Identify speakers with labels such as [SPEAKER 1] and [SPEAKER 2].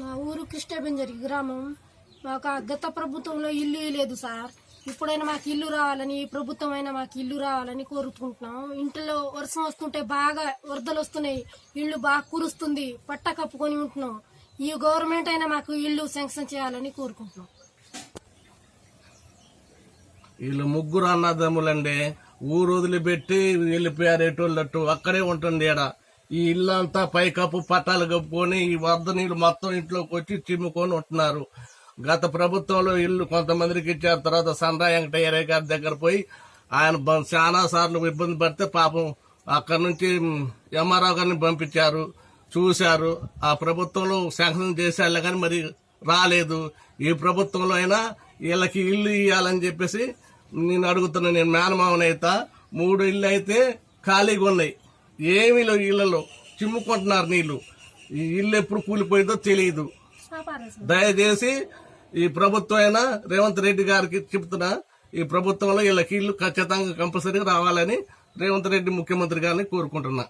[SPEAKER 1] మా ఊరు కృష్ణబెంజరి గ్రామం. మాకు గత ప్రభుత్వంలో ఇల్లు లేదు సార్. ఇప్పుడైనా మాకు ఇల్లు రావాలని ఈ ప్రభుత్వం అయినా మాకు ఇల్లు రావాలని కోరుకుంటున్నాం. ఇంట్లో వర్షం వస్తుంటే బాగా వరదలు వస్తున్నాయి. ఇల్లు బాగా కురుస్తుంది. పట్ట కప్పుకొని ఉంటున్నాం. ఈ గవర్నమెంట్ అయినా మాకు ఇల్లు శాంక్షన్ చేయాలని కోరుకుంటున్నాం.
[SPEAKER 2] వీళ్ళు ముగ్గురు అన్నదమ్ములండి. ఊరు వదిలిపెట్టి వెళ్ళిపోయారు ఎటోళ్ళట్టు. అక్కడే ఉంటుంది ఈడ ఈ ఇల్లు అంతా పైకప్పు పట్టాలు కప్పుకొని ఈ వరద నీళ్ళు మొత్తం ఇంట్లోకి వచ్చి చిమ్ముకొని ఉంటున్నారు. గత ప్రభుత్వంలో ఇల్లు కొంతమందికి ఇచ్చారు. తర్వాత సండ్రా వెంకటయ్య గారి దగ్గర పోయి ఆయన చాలా సార్లు ఇబ్బంది పడితే పాపం అక్కడి నుంచి ఎంఆర్ఓ గారిని పంపించారు. చూశారు. ఆ ప్రభుత్వంలో శాంక్షన్ చేశారు కానీ మరి రాలేదు. ఈ ప్రభుత్వంలో అయినా వీళ్ళకి ఇల్లు ఇవ్వాలని చెప్పేసి నేను అడుగుతున్నా. నేను మేనమావనైతా మూడు ఇల్లు అయితే ఖాళీగా ఉన్నాయి. ఏమీ లేవు ఇళ్ళలో చిమ్ముకుంటున్నారు నీళ్ళు. ఈ ఇల్లు ఎప్పుడు కూలిపోయిందో తెలియదు. దయచేసి ఈ ప్రభుత్వం అయినా రేవంత్ రెడ్డి గారికి చెప్తున్నా ఈ ప్రభుత్వంలో వీళ్ళకి ఇల్లు ఖచ్చితంగా కంపల్సరీగా రావాలని రేవంత్ రెడ్డి ముఖ్యమంత్రి గారిని కోరుకుంటున్నా.